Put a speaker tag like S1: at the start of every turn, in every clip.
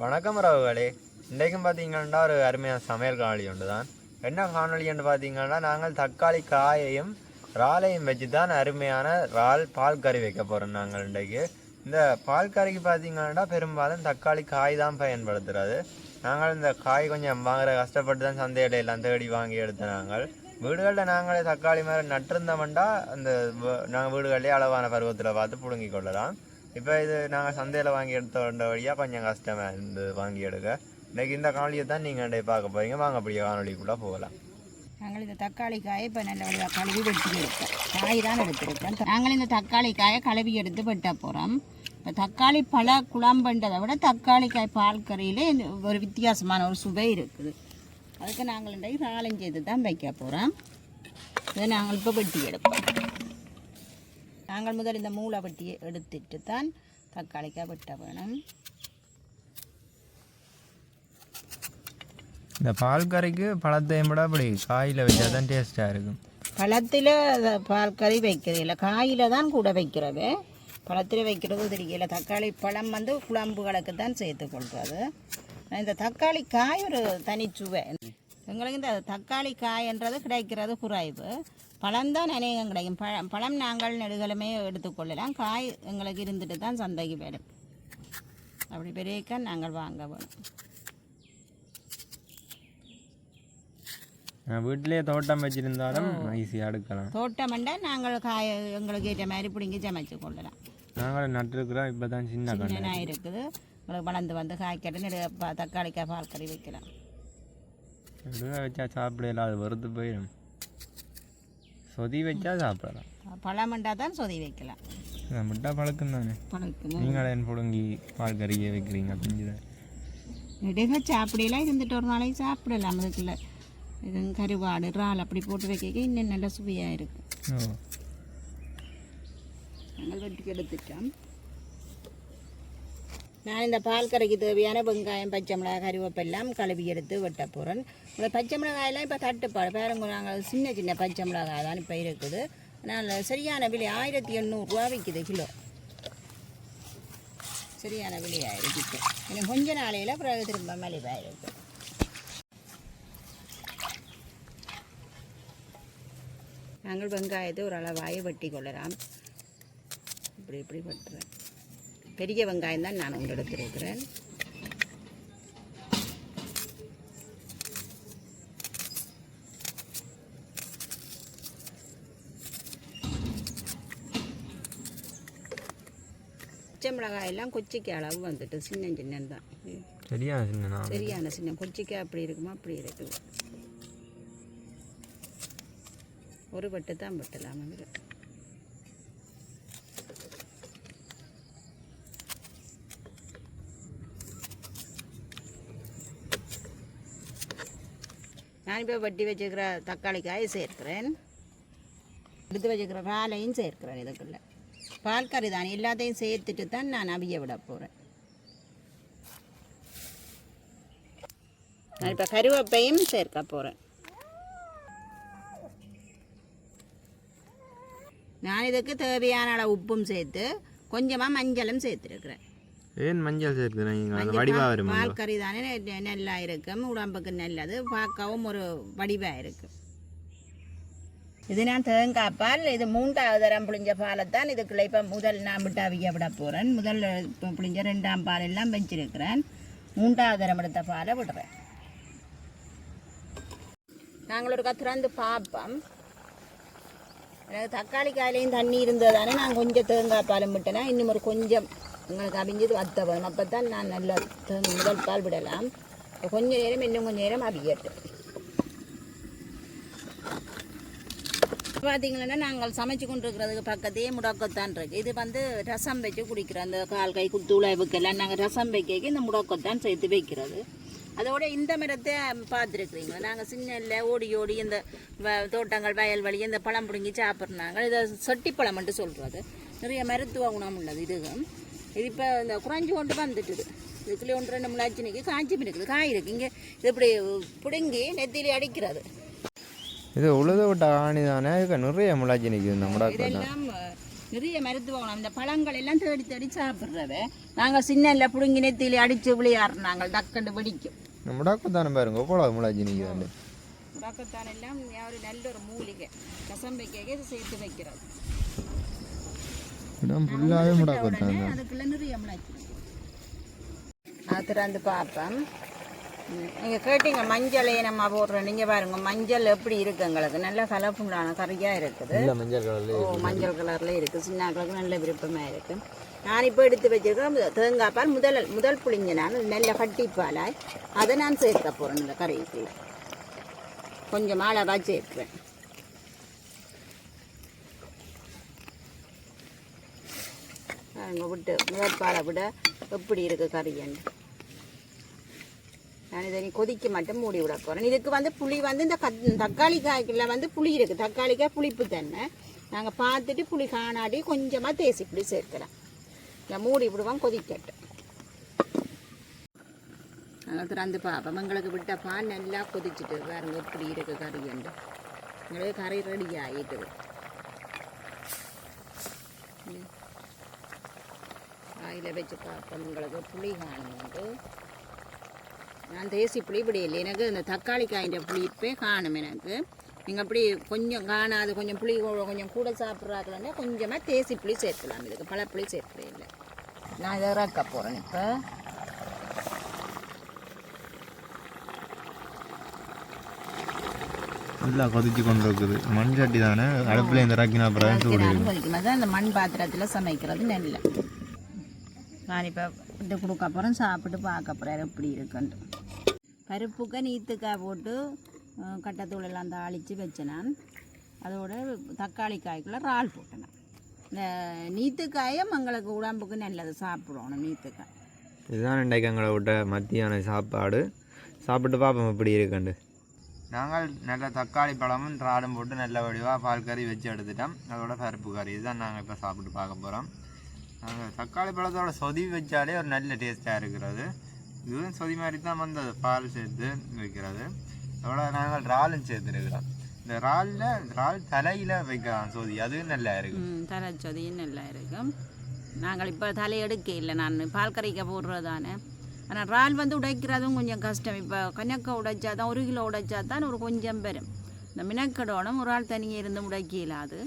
S1: வணக்கம் ரவுகளே. இன்றைக்கும் பார்த்தீங்கன்னா ஒரு அருமையான சமையல் காணொளி ஒன்று தான் என்ன காணொளின்னு பார்த்தீங்கன்னா நாங்கள் தக்காளி காயையும் இறாலையும் வச்சு தான் அருமையான இறால் பால் கறி வைக்க போகிறோம் நாங்கள் இன்றைக்கு. இந்த பால் கறிக்கு பார்த்தீங்கன்னா பெரும்பாலும் தக்காளி காய் தான் பயன்படுத்துறது. நாங்கள் இந்த காய் கொஞ்சம் வாங்குற கஷ்டப்பட்டு தான் சந்தையில எல்லாம் தேடி வாங்கி எடுத்த நாங்கள். வீடுகளில் நாங்களே தக்காளி மாதிரி நட்டிருந்தோம்னா அந்த நாங்கள் வீடுகளிலே அளவான பருவத்தில் பார்த்து பிடுங்கி கொள்ளலாம். இப்போ இது நாங்கள் சந்தையில் வாங்கி எடுத்த வழியாக கொஞ்சம் கஷ்டமாக இருந்து வாங்கி எடுக்க இன்றைக்கி இந்த காணொலியை தான் நீங்கள் இன்றைய பார்க்க போறீங்க. வாங்க அப்படியே காணொலிக்குள்ளே போகலாம்.
S2: நாங்கள் இந்த தக்காளி காயை இப்போ நல்ல வழியாக கழுவி வெட்டி எடுத்தோம் காய் தான் எடுத்திருக்கோம். நாங்கள் இந்த தக்காளி காயை கழுவி எடுத்து வெட்ட போகிறோம் இப்போ தக்காளி பல குழம்புன்றதை விட தக்காளி காய் பால் கறியிலே ஒரு வித்தியாசமான ஒரு சுவை இருக்குது. அதுக்கு நாங்கள் இன்றைக்கு ராலஞ்சு செய்து தான் வைக்க போகிறோம் இதை நாங்கள் இப்போ வெட்டி எடுப்போம். நாங்கள் முதல் இந்த மூளை வெட்டியை எடுத்துட்டு தான் தக்காளிக்காய் வெட்ட வேணும்.
S1: இந்த பால் கறிக்கு பழத்தையும் விட அப்படி காயில் வச்சா தான் டேஸ்ட்டாக இருக்கும்.
S2: பழத்தில் பால் கறி வைக்கிறது இல்லை காயில் தான் கூட வைக்கிறது. பழத்தில் வைக்கிறது தெரியல. தக்காளி பழம் வந்து குழம்புகளுக்கு தான் சேர்த்து கொள்வது. இந்த தக்காளி காய் ஒரு தனிச்சுவை. எங்களுக்கு இந்த தக்காளி காயன்றது கிடைக்கிறது குறைவு. பழம்தான் அநேகம் கிடைக்கும். பழம் பழம் நாங்கள் நெடுகளுமே எடுத்துக்கொள்ளலாம். காய் எங்களுக்கு இருந்துட்டு தான் சந்தைக்கு வரும். அப்படி பெரியக்க நாங்கள் வாங்க வேணும்.
S1: வீட்டிலேயே தோட்டம் வச்சிருந்தாலும் ஈஸியாக எடுக்கலாம்.
S2: தோட்டமண்டா நாங்கள் காய எங்களுக்கு ஏற்ற மாதிரி பிடிங்கி சமைச்சு கொள்ளலாம்.
S1: நாங்களும் நட்டுருக்குறோம். இப்போ தான் சின்ன
S2: சின்ன இருக்குது. உங்களுக்கு வளர்ந்து வந்து காய்க்கட்டு தக்காளிக்காய் பால் கறி வைக்கலாம்.
S1: கடுகா வச்சா சாப்பிடலாம் அது வறுத்து போயிடும் சொதி வச்சா சாப்பிடலாம்.
S2: பழமண்டா தான் சொதி வைக்கலாம்.
S1: முட்டா பழக்கம் தானே நீங்கள் என் புடுங்கி பால் கறியே வைக்கிறீங்க பிஞ்சுதான்
S2: நெடுக சாப்பிடலாம் இருந்துட்டு ஒரு நாளைக்கு சாப்பிடலாம். அதுக்குள்ள இது கருவாடு இறால் அப்படி போட்டு வைக்க இன்னும் நல்ல சுவையாக இருக்கும் நாங்கள் வெட்டி எடுத்துட்டோம். நான் இந்த பால் கரைக்கு தேவையான வெங்காயம் பச்சை மிளகாய் கருவேப்பெல்லாம் கழுவி எடுத்து வெட்ட போகிறேன் இந்த பச்சை மிளகாயெல்லாம் இப்போ தட்டுப்பாடு பாருங்க நாங்கள் சின்ன சின்ன பச்சை மிளகாய் தான் இப்போ இருக்குது நான் சரியான விலை ஆயிரத்தி எண்ணூறுரூவா விற்கிது கிலோ சரியான விலையாக இருக்குது எனக்கு கொஞ்ச நாளையில் பிறகு திரும்ப மலிவாக இருக்குது நாங்கள் வெங்காயத்தை ஒரு அளவாக வெட்டி கொள்ளலாம் இப்படி இப்படி வெட்டுறேன் பெரிய வெங்காயம் தான் நான் எடுத்துருக்கிறேன் பச்சை மிளகாய் எல்லாம் கொச்சிக்கு அளவு வந்துட்டு சின்ன சின்ன தான்.
S1: சரியா சின்ன
S2: சரியான சின்ன கொச்சிக்காய் அப்படி இருக்குமா அப்படி இருக்குது ஒரு வெட்டு தான் வெட்டலாம். அதில் நான் இப்போ வட்டி வச்சுக்கிற தக்காளிக்காய் சேர்க்கிறேன். எடுத்து வச்சுக்கிற பாலையும் சேர்க்கிறேன் இதுக்குள்ள. பால் கறி தான். எல்லாத்தையும் சேர்த்துட்டு தான் நான் அவிய விட போகிறேன் நான் இப்போ கருவேப்பையும் சேர்க்க போகிறேன் நான் இதுக்கு தேவையான அளவு உப்பும் சேர்த்து கொஞ்சமாக மஞ்சளும் சேர்த்துருக்குறேன்.
S1: ஏன் மஞ்சள் சேர்க்குறீங்க அது வடிவாக வரும்
S2: பால் கறி தானே நல்லா இருக்கும் உடம்புக்கு நல்லது. பார்க்கவும் ஒரு வடிவாக இருக்கும் இது நான் தேங்காய் பால் இது மூன்றாவது தரம் புளிஞ்ச பாலை தான் இதுக்குள்ள இப்போ முதல் நான் விட்டு அவிய விட போகிறேன் முதல் புளிஞ்ச ரெண்டாம் பால் எல்லாம் வச்சிருக்கிறேன். மூன்றாவது தரம் எடுத்த பாலை விடுறேன். நாங்கள் ஒரு திறந்து பார்ப்போம். எனக்கு தக்காளி காயிலையும் தண்ணி இருந்ததானே நான் கொஞ்சம் தேங்காய் பாலும் விட்டேன்னா இன்னும் ஒரு கொஞ்சம் உங்களுக்கு அவிஞ்சது வத்த வேணும் அப்போ தான் நான் நல்லா முதல் பால் விடலாம். கொஞ்ச நேரம் இன்னும் கொஞ்ச நேரம் அவியட்டும். பார்த்தீங்கன்னா நாங்கள் சமைச்சு கொண்டிருக்கிறதுக்கு பக்கத்தையே முடக்கத்தான் இருக்குது இது வந்து ரசம் வச்சு குடிக்கிறோம் அந்த கால் கை குத்துளைவுக்கெல்லாம் நாங்கள் ரசம் வைக்க இந்த முடக்கத்தான் சேர்த்து வைக்கிறது. அதோட இந்த மரத்தை பார்த்துருக்குறீங்களா? நாங்கள் சின்ன ஓடி ஓடி இந்த வ- தோட்டங்கள் வயல்வெளி இந்த பழம் பிடுங்கி சாப்பிட்றாங்க இதை சொட்டி சொட்டிப்பழம்ன்ட்டு சொல்கிறது நிறைய மருத்துவ குணம் உள்ளது இதுவும் இது இப்போ இந்த குறைஞ்சி கொண்டு வந்துட்டுது இதுக்குள்ளே ஒன்று ரெண்டு முளாச்சினிக்கு காய்ச்சி இருக்குது காய் இருக்குது இங்கே இது இப்படி பிடுங்கி நெத்திலி அடிக்கிறது
S1: இது உழுத விட்ட ஆணி தானே இதுக்கு நிறைய முளாச்சி நிற்குது தான்
S2: இதெல்லாம் நிறைய மருத்துவ குணம் இந்த பழங்கள் எல்லாம் தேடி தேடி சாப்பிட்றவ நாங்கள் சின்ன புடுங்கி நெத்தியில அடிச்சு விளையாடுறாங்க டக்குண்டு வெடிக்கும்
S1: முடாக்கு தானே பாருங்க எவ்வளோ முளைச்சி நிற்குது
S2: முடக்கத்தான் எல்லாம் ஒரு நல்ல ஒரு மூலிகை ரசம் வைக்க இது சேர்த்து வைக்கிறது
S1: இடம் ஃபுல்லாகவே முடாக்கு
S2: உடனே அதுக்குள்ள நிறைய முளைச்சி அது திறந்து பார்ப்பேன் நீங்கள் கேட்டீங்க மஞ்சள் நம்ம போடுறோம் நீங்கள் பாருங்க மஞ்சள் எப்படி இருக்கு எங்களுக்கு நல்ல கலர்ஃபுல்லான கறியாக இருக்குது
S1: இல்லை மஞ்சள் கலர்ல
S2: ஓ மஞ்சள் கலரில் இருக்குது சின்ன கலருக்கு நல்ல விருப்பமாக இருக்குது நான் இப்போ எடுத்து வச்சிருக்கேன் தேங்காய் பால் முதல் முதல் புளிஞ்ச நான் நல்ல கட்டிப்பாலாய் அதை நான் சேர்க்க போகிறேன் இந்த கறிக்கு கொஞ்சம் அளவாக சேர்க்கிறேன் அங்கே விட்டு முதற்பாலை விட எப்படி இருக்குது கறியன்னு நான் இதை நீ கொதிக்க மட்டும் மூடி விட போகிறேன் இதுக்கு வந்து புளி வந்து இந்த கத் தக்காளி காய்க்குள்ள வந்து புளி இருக்குது தக்காளிக்காய் புளிப்பு தண்ணை நாங்கள் பார்த்துட்டு புளி காணாடி கொஞ்சமாக தேசி புளி சேர்க்கலாம் இல்லை மூடி விடுவோம் கொதிக்கட்டும். நாங்கள் திறந்து பார்ப்போம். எங்களுக்கு விட்ட பால் நல்லா கொதிச்சுட்டு பாருங்க எப்படி இருக்குது கறி என்று எங்களுக்கு கறி ரெடி ஆகிட்டுது காயில் வச்சு பார்ப்போம். உங்களுக்கு புளி காணுண்டு நான் தேசி புளி இப்படி இல்லை. எனக்கு இந்த தக்காளி காய்ன்ற புளிப்பே காணும் எனக்கு. நீங்கள் அப்படி கொஞ்சம் காணாது கொஞ்சம் புளி கொஞ்சம் கூட சாப்பிட்றாங்களே கொஞ்சமாக தேசி புளி சேர்க்கலாம் இதுக்கு பழப்புளி சேர்க்கிறேன் இல்லை. நான் இதை இறக்க போகிறேன் இப்போ.
S1: நல்லா கொதிச்சு கொண்டு இருக்குது மண் சட்டி தானே அடுப்பில் இந்த அப்புறம் சூடு
S2: கொதிக்கும் அந்த மண் பாத்திரத்தில் சமைக்கிறது நல்ல. நான் இப்போ இது கொடுக்க அப்புறம் சாப்பிட்டு பார்க்க போகிறேன் எப்படி இருக்குன்ட்டு. பருப்புக்க நீத்துக்காய் போட்டு கட்டத்தூள் எல்லாம் தாளித்து வச்சேன் நான். அதோட தக்காளி காய்க்குள்ள இறால் போட்டேன். இந்த நீத்துக்காயும் எங்களுக்கு உடம்புக்கு நல்லது சாப்பிடணும் நீத்துக்காய்.
S1: இதுதான் இன்றைக்கு எங்களை விட்ட மத்தியான சாப்பாடு. சாப்பிட்டு பார்ப்போம் எப்படி இருக்குண்டு நாங்கள் நல்ல தக்காளி பழமும் ராடும் போட்டு நல்ல வடிவாக பால் கறி வச்சு எடுத்துட்டோம். அதோட பருப்பு கறி இதுதான் நாங்கள் இப்போ சாப்பிட்டு பார்க்க போகிறோம் தக்காளி பழத்தோட சொதி வச்சாலே ஒரு நல்ல டேஸ்ட்டாக இருக்கிறது. இதுவும் சொதி மாதிரி தான் வந்தது பால் சேர்த்து வைக்கிறது. அதோட நாங்கள் இறாலும் சேர்த்துருக்கிறோம். இந்த இறாலில் இறால் தலையில் வைக்கலாம் சொதி. அதுவும் நல்லா இருக்கும்.
S2: தலை சொதியும் நல்லா இருக்கும். நாங்கள் இப்போ தலையெடுக்க இல்லை. நான் பால் கறிக்க போடுறது தானே ஆனால் இறால் வந்து உடைக்கிறதும் கொஞ்சம் கஷ்டம். இப்போ கணக்க உடைச்சா தான் ஒரு கிலோ உடைச்சா தான் ஒரு கொஞ்சம் பெரும். இந்த மினக்கடோனம் ஒரு ஆள் தனியாக இருந்து உடைக்கல அது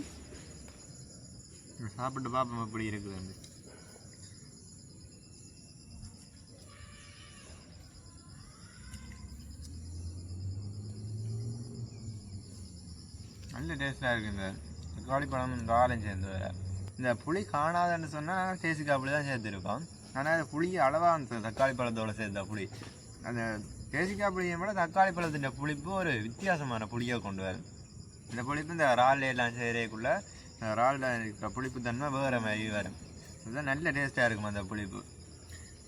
S1: சாப்பிட்டு பார்ப்போம் எப்படி இருக்குதுன்னு. நல்ல டேஸ்ட்டாக இருக்குது இந்த தக்காளி பழம் ராலும் சேர்ந்து வேற. இந்த புளி காணாதுன்னு சொன்னால் நாங்கள் தேசிக்காய் புளி தான் சேர்த்துருக்கோம். ஆனால் அது புளி அளவாக அந்த தக்காளி பழத்தோடு சேர்த்த புளி. அந்த தேசிக்காய் புளியை விட தக்காளி பழத்தின் புளிப்பு ஒரு வித்தியாசமான புளியை கொண்டு வரும். இந்த புளிப்பு இந்த இறால் எல்லாம் செய்கிறதுக்குள்ள இறாலில் இருக்கிற புளிப்பு தன்மை வேறு மாதிரி வரும் இதுதான் நல்ல டேஸ்ட்டாக இருக்கும் அந்த புளிப்பு.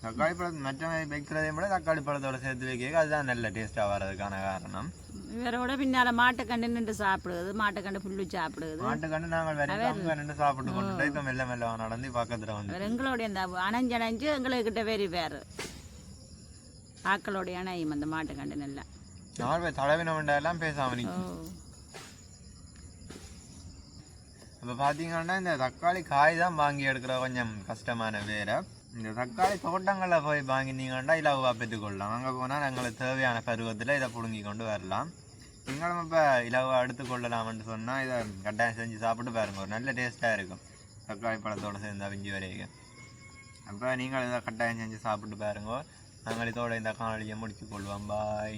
S1: தக்காளி பழம் மற்ற வைக்கிறதை விட தக்காளி பழத்தோட சேர்த்து வைக்க அதுதான் நல்ல டேஸ்ட்டாக வர்றதுக்கான காரணம்.
S2: இவரோட பின்னால் மாட்டுக்கண்டு நின்று சாப்பிடுது. மாட்டுக்கண்டு புல்லு சாப்பிடுது.
S1: மாட்டுக்கண்டு நாங்கள் வரைக்கும் நின்று சாப்பிட்டு கொண்டு இப்போ மெல்ல மெல்ல நடந்து பக்கத்தில் வந்து
S2: எங்களுடைய இந்த அணைஞ்சணைஞ்சு எங்கள்கிட்ட வெறி வேறு. ஆக்களுடைய அணையும் அந்த மாட்டுக்கண்டு நல்லா.
S1: நாலு பேர் தலைவின எல்லாம் பேசாம
S2: ஓ.
S1: நிற்கும் இப்போ பார்த்தீங்கன்னா இந்த தக்காளி காய் தான் வாங்கி எடுக்கிற கொஞ்சம் கஷ்டமான வேலை இந்த தக்காளி தோட்டங்களில் போய் வாங்கினீங்கன்னா இலவாக பெற்றுக்கொள்ளலாம். அங்கே போனால் எங்களுக்கு தேவையான பருவத்தில் இதை பிடுங்கி கொண்டு வரலாம். நீங்களும் இப்போ இலவா எடுத்துக்கொள்ளலாம்னு சொன்னால் இதை கட்டாயம் செஞ்சு சாப்பிட்டு பாருங்க. ஒரு நல்ல டேஸ்ட்டாக இருக்கும். தக்காளி பழத்தோடு சேர்ந்து அவிஞ்சி வரைக்கும் அப்போ நீங்கள் இதை கட்டாயம் செஞ்சு சாப்பிட்டு பாருங்க. நாங்கள் இதோட இந்த காணொலியை முடிச்சு கொள்வோம். பாய்